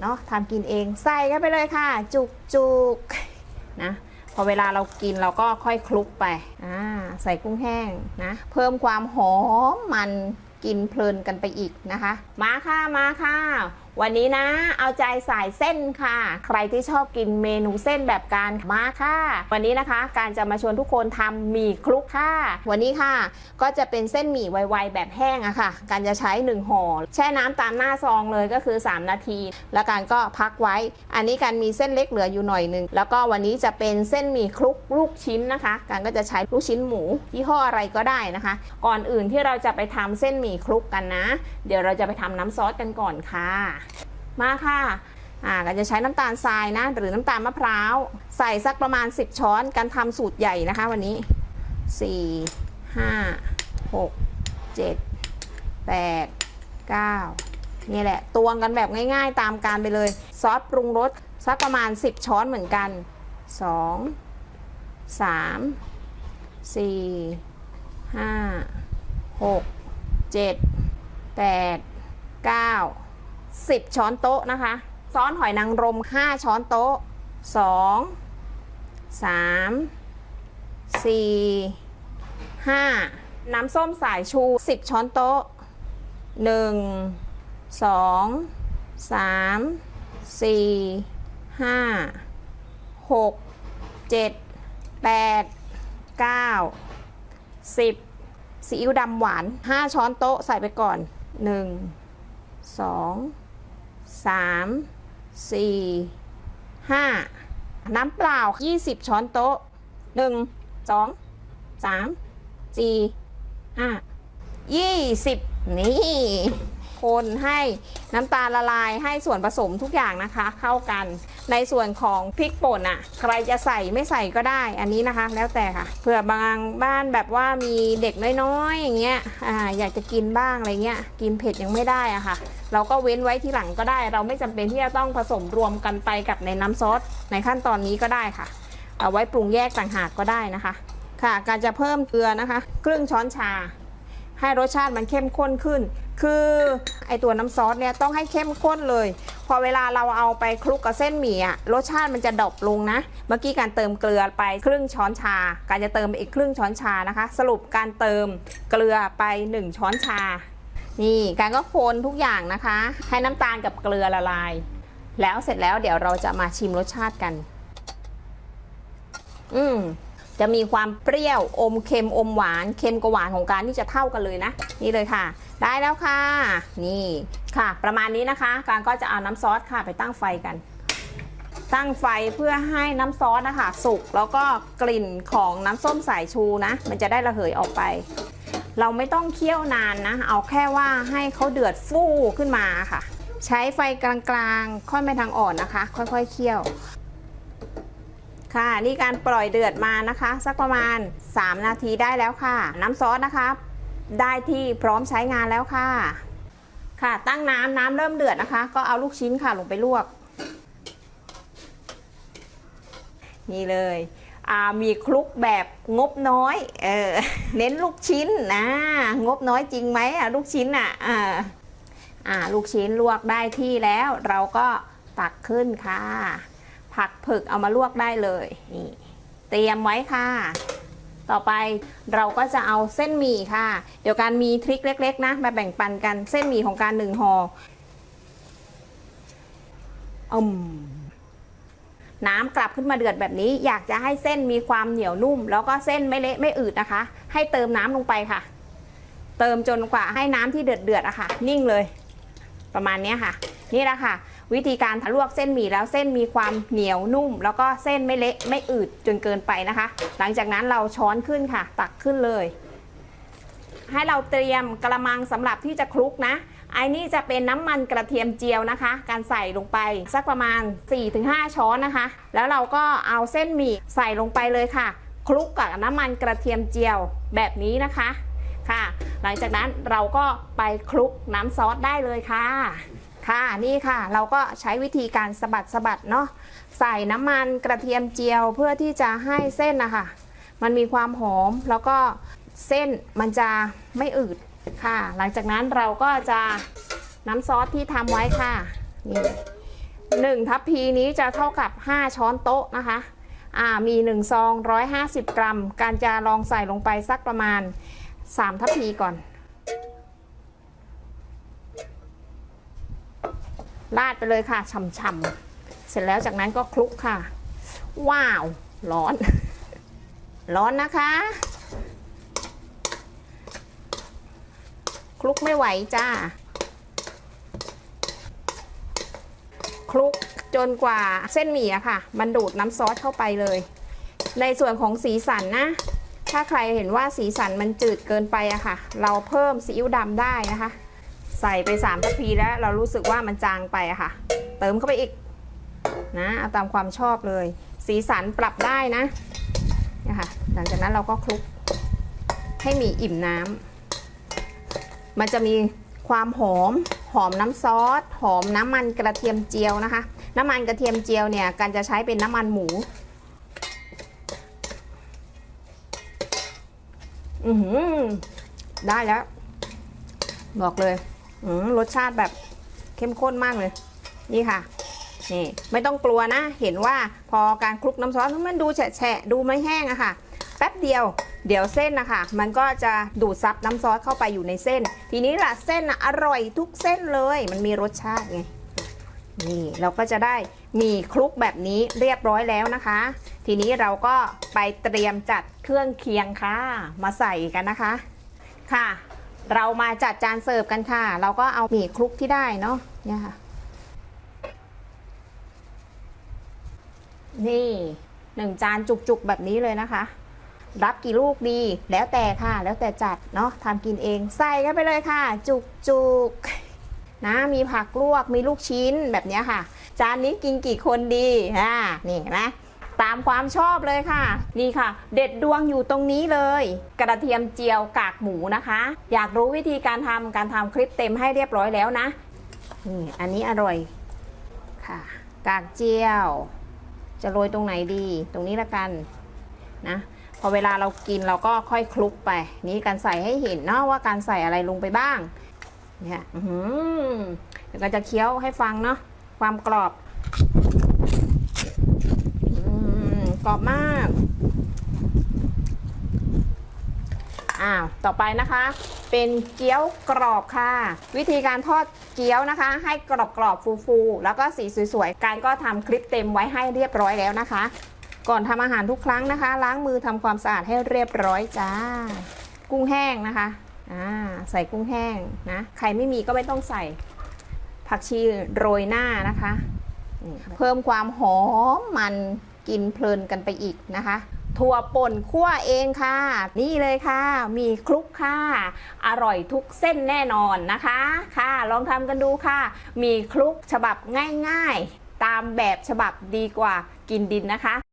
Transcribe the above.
เนาะทำกินเองใส่กันไปเลยค่ะ จุกจุกนะพอเวลาเรากินเราก็ค่อยคลุกไปอ่าใส่กุ้งแห้งนะเพิ่มความหอมมันกินเพลินกันไปอีกนะคะ มาค่ะมาค่ะวันนี้นะเอาใจสายเส้นค่ะ ใครที่ชอบกินเมนูเส้นแบบการมาค่ะ วันนี้นะคะ การจะมาชวนทุกคนทำหมี่คลุกค่ะ วันนี้ค่ะ ก็จะเป็นเส้นหมี่ไวๆแบบแห้งอะค่ะ การจะใช้ 1ห่อแช่น้ำตามหน้าซองเลยก็คือ 3 นาที แล้วการก็พักไว้ อันนี้การมีเส้นเล็กเหลืออยู่หน่อยหนึ่งแล้วก็วันนี้จะเป็นเส้นหมี่คลุกลูกชิ้นนะคะ การก็จะใช้ลูกชิ้นหมูยี่ห้ออะไรก็ได้นะคะ ก่อนอื่นที่เราจะไปทำเส้นหมี่คลุกกันนะ เดี๋ยวเราจะไปทำน้ำซอสกันก่อนค่ะ มาค่ะอ่าก็จะใช้น้ำตาลทรายนะ หรือน้ำตาลมะพร้าว ใส่สักประมาณ 10 ช้อนการทำสูตรใหญ่นะคะ วันนี้ 4 5 6 7 8 9 นี่แหละตวงกันแบบง่ายๆตามการไปเลย ซอสปรุงรสสักประมาณ 10 ช้อนเหมือนกัน 2 3 4 5 6 7 8 9 10 ช้อนโต๊ะนะคะ ซอสหอยนางรม 5 ช้อนโต๊ะ 2 3 4 5 น้ำส้มสายชู 10 ช้อนโต๊ะ 1 2 3 4 5 6 7 8 9 10ซีอิ๊วดำหวาน 5 ช้อนโต๊ะใส่ไปก่อน 1 สองสามสี่ห้าน้ำเปล่า 20 ช้อนโต๊ะหนึ่งสองสามสี่ห้ายี่สิบนี่ คนให้น้ำตาลละลายให้ส่วนผสมทุกอย่างนะคะ เข้ากัน ในส่วนของพริกป่นอะ ใครจะใส่ไม่ใส่ก็ได้อันนี้นะคะ แล้วแต่ค่ะเผื่อบางบ้านแบบว่ามีเด็กน้อยๆอย่างเงี้ยอ่าอยากจะกินบ้างอะไรเงี้ยกินเผ็ดยังไม่ได้อะค่ะ เราก็เว้นไว้ที่หลังก็ได้ เราไม่จำเป็นที่จะต้องผสมรวมกันไปกับในน้ำซอสในขั้นตอนนี้ก็ได้ค่ะ เอาไว้ปรุงแยกต่างหากก็ได้นะคะค่ะการจะเพิ่มเกลือนะคะ ครึ่งช้อนชา ให้รสชาติมันเข้มข้นขึ้น คือไอตัวน้ำซอสเนี่ยต้องให้เข้มข้นเลย พอเวลาเราเอาไปคลุกกับเส้นหมี่อะรสชาติมันจะดรอปลงนะ เมื่อกี้การเติมเกลือไปครึ่งช้อนชา การจะเติมอีกครึ่งช้อนชานะคะ สรุปการเติมเกลือไป 1 ช้อนชา นี่การก็คนทุกอย่างนะคะ ให้น้ำตาลกับเกลือละลาย แล้วเสร็จแล้วเดี๋ยวเราจะมาชิมรสชาติกัน อืม จะมีความเปรี้ยวอมเค็มอมหวานเค็มกับหวานของการที่จะเท่ากันเลยนะ นี่เลยค่ะ ได้แล้วค่ะ นี่ค่ะ ประมาณนี้นะคะ การก็จะเอาน้ำซอสค่ะไปตั้งไฟกัน ตั้งไฟเพื่อให้น้ำซอสนะคะสุกแล้วก็กลิ่นของน้ำส้มสายชูนะ มันจะได้ระเหยออกไป เราไม่ต้องเคี่ยวนานนะ เอาแค่ว่าให้เขาเดือดฟู่ขึ้นมาค่ะ ใช้ไฟกลางๆ ค่อยไม่ทางอ่อนนะคะ ค่อยๆเคี่ยว ค่ะนี่การปล่อยเดือดมานะคะ สักประมาณ 3 นาทีได้แล้วค่ะ น้ำซอสนะคะ ได้ที่พร้อมใช้งานแล้วค่ะ ค่ะตั้งน้ำน้ำเริ่มเดือดนะคะ ก็เอาลูกชิ้นค่ะลงไปลวก นี่เลยมีคลุกแบบงบน้อยเออเน้นลูกชิ้นนะงบน้อยจริงไหมอะลูกชิ้นอะอ่าอ่าลูกชิ้นลวกได้ที่แล้ว เราก็ตักขึ้นค่ะ ผักผึกเอามาลวกได้เลยนี่เตรียมไว้ค่ะ ต่อไปเราก็จะเอาเส้นหมี่ค่ะ เดี๋ยวการมีทริคเล็ก ๆ นะมาแบ่งปันกันเส้นหมี่ของการหนึ่งห่ออืมน้ำกลับขึ้นมาเดือดแบบนี้ อยากจะให้เส้นมีความเหนียวนุ่ม แล้วก็เส้นไม่เละไม่อืดนะคะ ให้เติมน้ำลงไปค่ะ เติมจนกว่าให้น้ำที่เดือดเดือดๆอะค่ะ นิ่งเลย ประมาณนี้ค่ะ นี่แหละค่ะ วิธีการลวกเส้นหมี่แล้วเส้นมีความเหนียวนุ่ม แล้วก็เส้นไม่เละไม่อืดจนเกินไปนะคะ หลังจากนั้นเราช้อนขึ้นค่ะ ตักขึ้นเลย ให้เราเตรียมกระมังสำหรับที่จะคลุกนะไอ้นี่จะเป็นน้ำมันกระเทียมเจียวนะคะ การใส่ลงไปสักประมาณ 4-5 ช้อนนะคะ แล้วเราก็เอาเส้นหมี่ใส่ลงไปเลยค่ะ คลุกกับน้ำมันกระเทียมเจียวแบบนี้นะคะค่ะ หลังจากนั้นเราก็ไปคลุกน้ำซอสได้เลยค่ะ ค่ะนี่ค่ะ เราก็ใช้วิธีการสะบัดสะบัดเนาะใส่น้ำมันกระเทียมเจียวเพื่อที่จะให้เส้นนะคะมันมีความหอมแล้วก็เส้นมันจะไม่อืดค่ะ หลังจากนั้นเราก็จะน้ำซอสที่ทำไว้ค่ะนี่1ทัพพีนี้จะเท่ากับ 5 ช้อนโต๊ะนะคะอ่ามี1ซอง150 กรัม การจะลองใส่ลงไปสักประมาณ 3 ทัพพีก่อน ราดไปเลยค่ะฉ่ำๆเสร็จแล้วจากนั้นก็คลุกค่ะ ว้าว ร้อน ร้อนนะคะ คลุกไม่ไหวจ้า คลุกจนกว่าเส้นหมี่อะค่ะ มันดูดน้ำซอสเข้าไปเลย ในส่วนของสีสันนะ ถ้าใครเห็นว่าสีสันมันจืดเกินไปอะค่ะ เราเพิ่มซีอิ๊วดำได้นะคะ ใส่ไป3ทัพพีแล้วเรารู้สึกว่ามันจางไปค่ะ เติมเข้าไปอีกนะเอาตามความชอบเลย สีสันปรับได้นะเนี่ยค่ะ หลังจากนั้นเราก็คลุกให้มีอิ่มน้ำมันจะมีความหอมหอมน้ำซอส หอมน้ำมันกระเทียมเจียวนะคะ น้ำมันกระเทียมเจียวเนี่ยการจะใช้เป็นน้ำมันหมูอือหือได้แล้ว บอกเลย รสชาติแบบเข้มข้นมากเลย นี่ค่ะ นี่ไม่ต้องกลัวนะ เห็นว่าพอการคลุกน้ำซอสมันดูแฉะดูไม่แห้งอะค่ะ แป๊บเดียวเดี๋ยวเส้นนะคะมันก็จะดูดซับน้ำซอสเข้าไปอยู่ในเส้น ทีนี้ล่ะเส้นน่ะอร่อยทุกเส้นเลย มันมีรสชาติไงนี่เราก็จะได้มีคลุกแบบนี้เรียบร้อยแล้วนะคะ ทีนี้เราก็ไปเตรียมจัดเครื่องเคียงค่ะ มาใส่กันนะคะ ค่ะ เรามาจัดจานเสิร์ฟกันค่ะ เราก็เอาหมี่คลุกที่ได้เนาะเนี่ยค่ะ นี่หนึ่งจานจุกๆแบบนี้เลยนะคะ รับกี่ลูกดีแล้วแต่ค่ะ แล้วแต่จัดเนาะทำกินเองใส่กันไปเลยค่ะ จุกๆนะมีผักลวกมีลูกชิ้นแบบนี้ค่ะ จานนี้กินกี่คนดีอ่านี่นไหม ตามความชอบเลยค่ะ นี่ค่ะ เด็ดดวงอยู่ตรงนี้เลย กระเทียมเจียวกากหมูนะคะ อยากรู้วิธีการทำการทำคลิปเต็มให้เรียบร้อยแล้วนะนี่อันนี้อร่อยค่ะ กากเจียว จะโรยตรงไหนดี ตรงนี้ละกันนะพอเวลาเรากินเราก็ค่อยคลุกไป นี่การใส่ให้เห็นเนาะว่าการใส่อะไรลงไปบ้างเนี่ยอื้อหือเดี๋ยวก็จะเคี้ยวให้ฟังเนาะความกรอบ กรอบมาก อ้าว ต่อไปนะคะ เป็นเกี๊ยวกรอบค่ะ วิธีการทอดเกี๊ยวนะคะ ให้กรอบกรอบฟูๆ แล้วก็สีสวยๆ การก็ทำคลิปเต็มไว้ให้เรียบร้อยแล้วนะคะ ก่อนทำอาหารทุกครั้งนะคะ ล้างมือทำความสะอาดให้เรียบร้อยจ้า กุ้งแห้งนะคะอ่าใส่กุ้งแห้งนะ ใครไม่มีก็ไม่ต้องใส่ ผักชีโรยหน้านะคะ เพิ่มความหอมมัน กินเพลินกันไปอีกนะคะถั่วป่นคั่วเองค่ะ นี่เลยค่ะ มีคลุกค่ะ อร่อยทุกเส้นแน่นอนนะคะค่ะ ลองทำกันดูค่ะ มีคลุกฉบับง่ายๆ ตามแบบฉบับดีกว่ากินดินนะคะ